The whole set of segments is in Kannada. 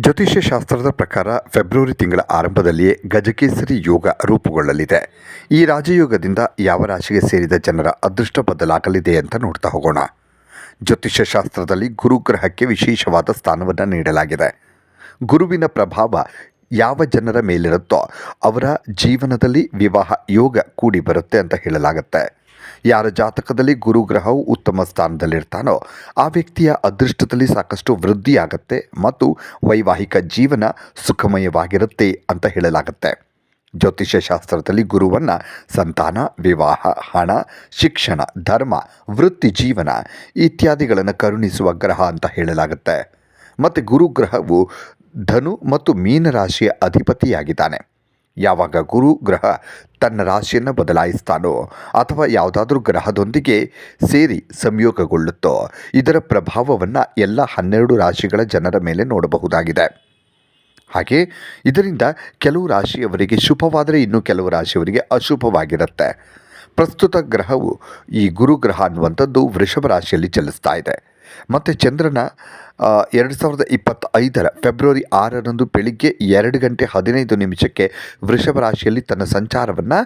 ಜ್ಯೋತಿಷ್ಯ ಶಾಸ್ತ್ರದ ಪ್ರಕಾರ ಫೆಬ್ರವರಿ ತಿಂಗಳ ಆರಂಭದಲ್ಲಿಯೇ ಗಜಕೇಸರಿ ಯೋಗ ರೂಪುಗೊಳ್ಳಲಿದೆ. ಈ ರಾಜಯೋಗದಿಂದ ಯಾವ ರಾಶಿಗೆ ಸೇರಿದ ಜನರ ಅದೃಷ್ಟ ಬದಲಾಗಲಿದೆ ಅಂತ ನೋಡ್ತಾ ಹೋಗೋಣ. ಜ್ಯೋತಿಷ್ಯ ಶಾಸ್ತ್ರದಲ್ಲಿ ಗುರುಗ್ರಹಕ್ಕೆ ವಿಶೇಷವಾದ ಸ್ಥಾನವನ್ನು ನೀಡಲಾಗಿದೆ. ಗುರುವಿನ ಪ್ರಭಾವ ಯಾವ ಜನರ ಮೇಲಿರುತ್ತೋ ಅವರ ಜೀವನದಲ್ಲಿ ವಿವಾಹ ಯೋಗ ಕೂಡಿ ಬರುತ್ತೆ ಅಂತ ಹೇಳಲಾಗುತ್ತೆ. ಯಾರ ಜಾತಕದಲ್ಲಿ ಗುರುಗ್ರಹವು ಉತ್ತಮ ಸ್ಥಾನದಲ್ಲಿರ್ತಾನೋ, ಆ ವ್ಯಕ್ತಿಯ ಅದೃಷ್ಟದಲ್ಲಿ ಸಾಕಷ್ಟು ವೃದ್ಧಿಯಾಗತ್ತೆ ಮತ್ತು ವೈವಾಹಿಕ ಜೀವನ ಸುಖಮಯವಾಗಿರುತ್ತೆ ಅಂತ ಹೇಳಲಾಗುತ್ತೆ. ಜ್ಯೋತಿಷ್ಯ ಶಾಸ್ತ್ರದಲ್ಲಿ ಗುರುವನ್ನು ಸಂತಾನ, ವಿವಾಹ, ಹಣ, ಶಿಕ್ಷಣ, ಧರ್ಮ, ವೃತ್ತಿ ಜೀವನ ಇತ್ಯಾದಿಗಳನ್ನು ಕರುಣಿಸುವ ಗ್ರಹ ಅಂತ ಹೇಳಲಾಗುತ್ತೆ. ಮತ್ತು ಗುರುಗ್ರಹವು ಧನು ಮತ್ತು ಮೀನರಾಶಿಯ ಅಧಿಪತಿಯಾಗಿದ್ದಾನೆ. ಯಾವಾಗ ಗುರು ಗ್ರಹ ತನ್ನ ರಾಶಿಯನ್ನು ಬದಲಾಯಿಸ್ತಾನೋ ಅಥವಾ ಯಾವುದಾದ್ರೂ ಗ್ರಹದೊಂದಿಗೆ ಸೇರಿ ಸಂಯೋಗಗೊಳ್ಳುತ್ತೋ ಇದರ ಪ್ರಭಾವವನ್ನು ಎಲ್ಲ ಹನ್ನೆರಡು ರಾಶಿಗಳ ಜನರ ಮೇಲೆ ನೋಡಬಹುದಾಗಿದೆ. ಹಾಗೆ ಇದರಿಂದ ಕೆಲವು ರಾಶಿಯವರಿಗೆ ಶುಭವಾದರೆ ಇನ್ನು ಕೆಲವು ರಾಶಿಯವರಿಗೆ ಅಶುಭವಾಗಿರುತ್ತೆ. ಪ್ರಸ್ತುತ ಗ್ರಹವು ಈ ಗುರುಗ್ರಹ ಅನ್ನುವಂಥದ್ದು ವೃಷಭ ರಾಶಿಯಲ್ಲಿ ಚಲಿಸ್ತಾ ಇದೆ. ಮತ್ತು ಚಂದ್ರನ ಎರಡು ಸಾವಿರದ ಇಪ್ಪತ್ತೈದರ ಫೆಬ್ರವರಿ ಆರರಂದು ಬೆಳಿಗ್ಗೆ ಎರಡು ಗಂಟೆ ಹದಿನೈದು ನಿಮಿಷಕ್ಕೆ ವೃಷಭ ರಾಶಿಯಲ್ಲಿ ತನ್ನ ಸಂಚಾರವನ್ನು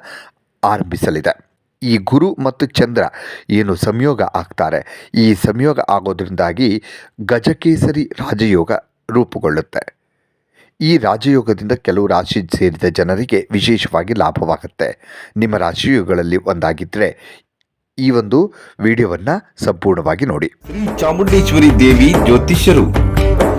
ಆರಂಭಿಸಲಿದೆ. ಈ ಗುರು ಮತ್ತು ಚಂದ್ರ ಏನು ಸಂಯೋಗ ಆಗ್ತಾರೆ? ಈ ಸಂಯೋಗ ಆಗೋದ್ರಿಂದಾಗಿ ಗಜಕೇಸರಿ ರಾಜಯೋಗ ರೂಪುಗೊಳ್ಳುತ್ತೆ. ಈ ರಾಜಯೋಗದಿಂದ ಕೆಲವು ರಾಶಿ ಸೇರಿದ ಜನರಿಗೆ ವಿಶೇಷವಾಗಿ ಲಾಭವಾಗುತ್ತೆ. ನಿಮ್ಮ ರಾಶಿಯೋಗಗಳಲ್ಲಿ ಒಂದಾಗಿದ್ದರೆ ಈ ಒಂದು ವಿಡಿಯೋವನ್ನು ಸಂಪೂರ್ಣವಾಗಿ ನೋಡಿ. ಶ್ರೀ ಚಾಮುಂಡೇಶ್ವರಿ ದೇವಿ ಜ್ಯೋತಿಷ್ಯರು.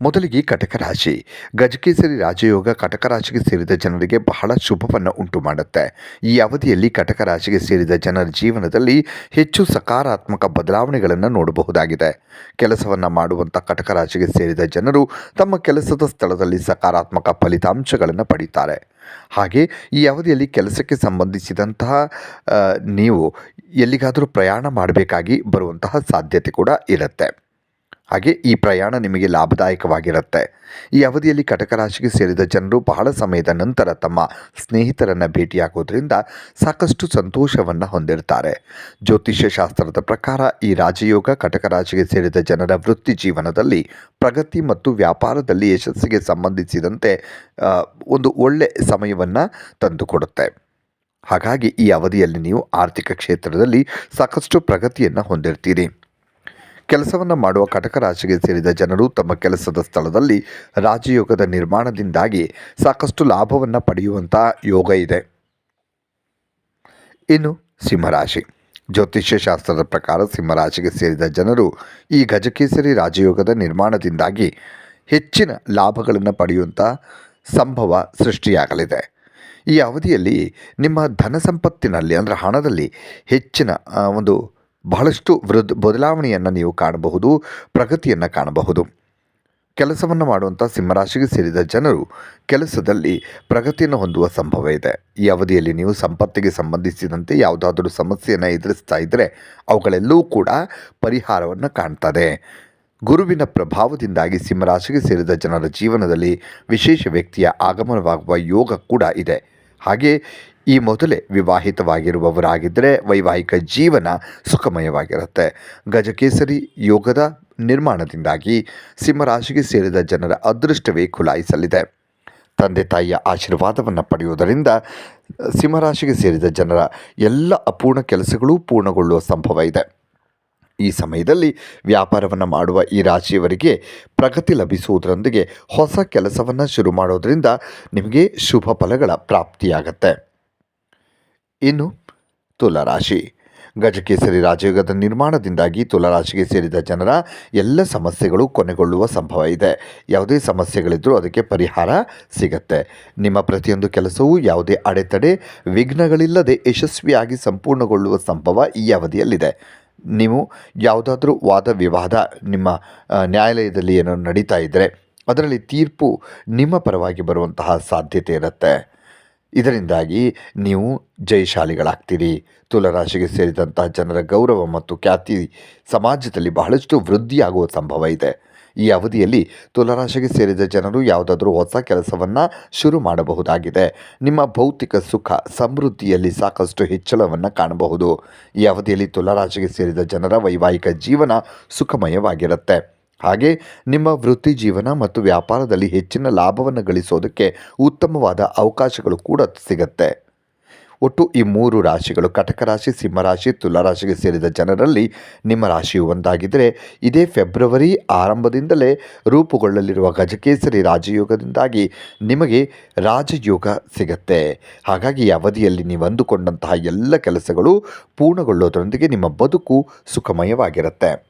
ಮೊದಲಿಗೆ ಕಟಕ ರಾಶಿ. ಗಜಕೇಸರಿ ರಾಜಯೋಗ ಕಟಕ ರಾಶಿಗೆ ಸೇರಿದ ಜನರಿಗೆ ಬಹಳ ಶುಭವನ್ನು ಉಂಟು ಮಾಡುತ್ತೆ. ಈ ಅವಧಿಯಲ್ಲಿ ಕಟಕ ರಾಶಿಗೆ ಸೇರಿದ ಜನರ ಜೀವನದಲ್ಲಿ ಹೆಚ್ಚು ಸಕಾರಾತ್ಮಕ ಬದಲಾವಣೆಗಳನ್ನು ನೋಡಬಹುದಾಗಿದೆ. ಕೆಲಸವನ್ನು ಮಾಡುವಂಥ ಕಟಕ ರಾಶಿಗೆ ಸೇರಿದ ಜನರು ತಮ್ಮ ಕೆಲಸದ ಸ್ಥಳದಲ್ಲಿ ಸಕಾರಾತ್ಮಕ ಫಲಿತಾಂಶಗಳನ್ನು ಪಡೀತಾರೆ. ಹಾಗೆ ಈ ಅವಧಿಯಲ್ಲಿ ಕೆಲಸಕ್ಕೆ ಸಂಬಂಧಿಸಿದಂತಹ ನೀವು ಎಲ್ಲಿಗಾದರೂ ಪ್ರಯಾಣ ಮಾಡಬೇಕಾಗಿ ಬರುವಂತಹ ಸಾಧ್ಯತೆ ಕೂಡ ಇರುತ್ತೆ. ಹಾಗೆ ಈ ಪ್ರಯಾಣ ನಿಮಗೆ ಲಾಭದಾಯಕವಾಗಿರುತ್ತೆ. ಈ ಅವಧಿಯಲ್ಲಿ ಕಟಕ ರಾಶಿಗೆ ಸೇರಿದ ಜನರು ಬಹಳ ಸಮಯದ ನಂತರ ತಮ್ಮ ಸ್ನೇಹಿತರನ್ನು ಭೇಟಿಯಾಗೋದ್ರಿಂದ ಸಾಕಷ್ಟು ಸಂತೋಷವನ್ನು ಹೊಂದಿರ್ತಾರೆ. ಜ್ಯೋತಿಷ್ಯ ಶಾಸ್ತ್ರದ ಪ್ರಕಾರ ಈ ರಾಜಯೋಗ ಕಟಕ ರಾಶಿಗೆ ಸೇರಿದ ಜನರ ವೃತ್ತಿ ಜೀವನದಲ್ಲಿ ಪ್ರಗತಿ ಮತ್ತು ವ್ಯಾಪಾರದಲ್ಲಿ ಯಶಸ್ಸಿಗೆ ಸಂಬಂಧಿಸಿದಂತೆ ಒಂದು ಒಳ್ಳೆ ಸಮಯವನ್ನು ತಂದುಕೊಡುತ್ತೆ. ಹಾಗಾಗಿ ಈ ಅವಧಿಯಲ್ಲಿ ನೀವು ಆರ್ಥಿಕ ಕ್ಷೇತ್ರದಲ್ಲಿ ಸಾಕಷ್ಟು ಪ್ರಗತಿಯನ್ನು ಹೊಂದಿರ್ತೀರಿ. ಕೆಲಸವನ್ನು ಮಾಡುವ ಕಟಕ ರಾಶಿಗೆ ಸೇರಿದ ಜನರು ತಮ್ಮ ಕೆಲಸದ ಸ್ಥಳದಲ್ಲಿ ರಾಜಯೋಗದ ನಿರ್ಮಾಣದಿಂದಾಗಿ ಸಾಕಷ್ಟು ಲಾಭವನ್ನು ಪಡೆಯುವಂಥ ಯೋಗ ಇದೆ. ಇನ್ನು ಸಿಂಹರಾಶಿ. ಜ್ಯೋತಿಷ್ಯ ಶಾಸ್ತ್ರದ ಪ್ರಕಾರ ಸಿಂಹರಾಶಿಗೆ ಸೇರಿದ ಜನರು ಈ ಗಜಕೇಸರಿ ರಾಜಯೋಗದ ನಿರ್ಮಾಣದಿಂದಾಗಿ ಹೆಚ್ಚಿನ ಲಾಭಗಳನ್ನು ಪಡೆಯುವಂಥ ಸಂಭವ ಸೃಷ್ಟಿಯಾಗಲಿದೆ. ಈ ಅವಧಿಯಲ್ಲಿ ನಿಮ್ಮ ಧನ ಸಂಪತ್ತಿನಲ್ಲಿ ಅಂದರೆ ಹಣದಲ್ಲಿ ಹೆಚ್ಚಿನ ಒಂದು ಬಹಳಷ್ಟು ವೃದ್ಧ ಬದಲಾವಣೆಯನ್ನು ನೀವು ಕಾಣಬಹುದು, ಪ್ರಗತಿಯನ್ನು ಕಾಣಬಹುದು. ಕೆಲಸವನ್ನು ಮಾಡುವಂಥ ಸಿಂಹರಾಶಿಗೆ ಸೇರಿದ ಜನರು ಕೆಲಸದಲ್ಲಿ ಪ್ರಗತಿಯನ್ನು ಹೊಂದುವ ಸಂಭವ ಇದೆ. ಈ ಅವಧಿಯಲ್ಲಿ ನೀವು ಸಂಪತ್ತಿಗೆ ಸಂಬಂಧಿಸಿದಂತೆ ಯಾವುದಾದರೂ ಸಮಸ್ಯೆಯನ್ನು ಎದುರಿಸ್ತಾ ಇದ್ದರೆ ಅವುಗಳೆಲ್ಲವೂ ಕೂಡ ಪರಿಹಾರವನ್ನು ಕಾಣ್ತದೆ. ಗುರುವಿನ ಪ್ರಭಾವದಿಂದಾಗಿ ಸಿಂಹರಾಶಿಗೆ ಸೇರಿದ ಜನರ ಜೀವನದಲ್ಲಿ ವಿಶೇಷ ವ್ಯಕ್ತಿಯ ಆಗಮನವಾಗುವ ಯೋಗ ಕೂಡ ಇದೆ. ಹಾಗೆ ಈ ಮೊದಲೇ ವಿವಾಹಿತವಾಗಿರುವವರಾಗಿದ್ದರೆ ವೈವಾಹಿಕ ಜೀವನ ಸುಖಮಯವಾಗಿರುತ್ತೆ. ಗಜಕೇಸರಿ ಯೋಗದ ನಿರ್ಮಾಣದಿಂದಾಗಿ ಸಿಂಹರಾಶಿಗೆ ಸೇರಿದ ಜನರ ಅದೃಷ್ಟವೇ ಖುಲಾಯಿಸಲಿದೆ ತಂದೆ ತಾಯಿಯ ಆಶೀರ್ವಾದವನ್ನು ಪಡೆಯುವುದರಿಂದ ಸಿಂಹರಾಶಿಗೆ ಸೇರಿದ ಜನರ ಎಲ್ಲ ಅಪೂರ್ಣ ಕೆಲಸಗಳೂ ಪೂರ್ಣಗೊಳ್ಳುವ ಸಂಭವ ಇದೆ. ಈ ಸಮಯದಲ್ಲಿ ವ್ಯಾಪಾರವನ್ನು ಮಾಡುವ ಈ ರಾಶಿಯವರಿಗೆ ಪ್ರಗತಿ ಲಭಿಸುವುದರೊಂದಿಗೆ ಹೊಸ ಕೆಲಸವನ್ನು ಶುರು ಮಾಡೋದರಿಂದ ನಿಮಗೆ ಶುಭ ಫಲಗಳ ಪ್ರಾಪ್ತಿಯಾಗತ್ತೆ. ಇನ್ನು ತುಲಾರಾಶಿ. ಗಜಕೇಸರಿ ರಾಜಯೋಗದ ನಿರ್ಮಾಣದಿಂದಾಗಿ ತುಲರಾಶಿಗೆ ಸೇರಿದ ಜನರ ಎಲ್ಲ ಸಮಸ್ಯೆಗಳು ಕೊನೆಗೊಳ್ಳುವ ಸಂಭವ ಇದೆ. ಯಾವುದೇ ಸಮಸ್ಯೆಗಳಿದ್ದರೂ ಅದಕ್ಕೆ ಪರಿಹಾರ ಸಿಗತ್ತೆ. ನಿಮ್ಮ ಪ್ರತಿಯೊಂದು ಕೆಲಸವೂ ಯಾವುದೇ ಅಡೆತಡೆ, ವಿಘ್ನಗಳಿಲ್ಲದೆ ಯಶಸ್ವಿಯಾಗಿ ಸಂಪೂರ್ಣಗೊಳ್ಳುವ ಸಂಭವ ಈ ಅವಧಿಯಲ್ಲಿದೆ. ನೀವು ಯಾವುದಾದ್ರೂ ವಾದ ವಿವಾದ ನಿಮ್ಮ ನ್ಯಾಯಾಲಯದಲ್ಲಿ ಏನೋ ನಡೀತಾ ಇದ್ದರೆ ಅದರಲ್ಲಿ ತೀರ್ಪು ನಿಮ್ಮ ಪರವಾಗಿ ಬರುವಂತಹ ಸಾಧ್ಯತೆ ಇರುತ್ತೆ. ಇದರಿಂದಾಗಿ ನೀವು ಜಯಶಾಲಿಗಳಾಗ್ತೀರಿ. ತುಲರಾಶಿಗೆ ಸೇರಿದಂತಹ ಜನರ ಗೌರವ ಮತ್ತು ಖ್ಯಾತಿ ಸಮಾಜದಲ್ಲಿ ಬಹಳಷ್ಟು ವೃದ್ಧಿಯಾಗುವ ಸಂಭವ ಇದೆ. ಈ ಅವಧಿಯಲ್ಲಿ ತುಲರಾಶಿಗೆ ಸೇರಿದ ಜನರು ಯಾವುದಾದ್ರೂ ಹೊಸ ಕೆಲಸವನ್ನು ಶುರು ಮಾಡಬಹುದಾಗಿದೆ. ನಿಮ್ಮ ಭೌತಿಕ ಸುಖ, ಸಮೃದ್ಧಿಯಲ್ಲಿ ಸಾಕಷ್ಟು ಹೆಚ್ಚಳವನ್ನು ಕಾಣಬಹುದು. ಈ ಅವಧಿಯಲ್ಲಿ ತುಲರಾಶಿಗೆ ಸೇರಿದ ಜನರ ವೈವಾಹಿಕ ಜೀವನ ಸುಖಮಯವಾಗಿರುತ್ತೆ. ಹಾಗೆ ನಿಮ್ಮ ವೃತ್ತಿ ಜೀವನ ಮತ್ತು ವ್ಯಾಪಾರದಲ್ಲಿ ಹೆಚ್ಚಿನ ಲಾಭವನ್ನು ಗಳಿಸೋದಕ್ಕೆ ಉತ್ತಮವಾದ ಅವಕಾಶಗಳು ಕೂಡ ಸಿಗುತ್ತೆ. ಒಟ್ಟು ಈ ಮೂರು ರಾಶಿಗಳು, ಕಟಕ ರಾಶಿ ಸಿಂಹರಾಶಿ ತುಲಾರಾಶಿಗೆ ಸೇರಿದ ಜನರಲ್ಲಿ ನಿಮ್ಮ ರಾಶಿಯು ಒಂದಾಗಿದ್ದರೆ ಇದೇ ಫೆಬ್ರವರಿ ಆರಂಭದಿಂದಲೇ ರೂಪುಗೊಳ್ಳಲಿರುವ ಗಜಕೇಸರಿ ರಾಜಯೋಗದಿಂದಾಗಿ ನಿಮಗೆ ರಾಜಯೋಗ ಸಿಗತ್ತೆ. ಹಾಗಾಗಿ ಈ ಅವಧಿಯಲ್ಲಿ ನೀವು ಅಂದುಕೊಂಡಂತಹ ಎಲ್ಲ ಕೆಲಸಗಳು ಪೂರ್ಣಗೊಳ್ಳೋದರೊಂದಿಗೆ ನಿಮ್ಮ ಬದುಕು ಸುಖಮಯವಾಗಿರುತ್ತೆ.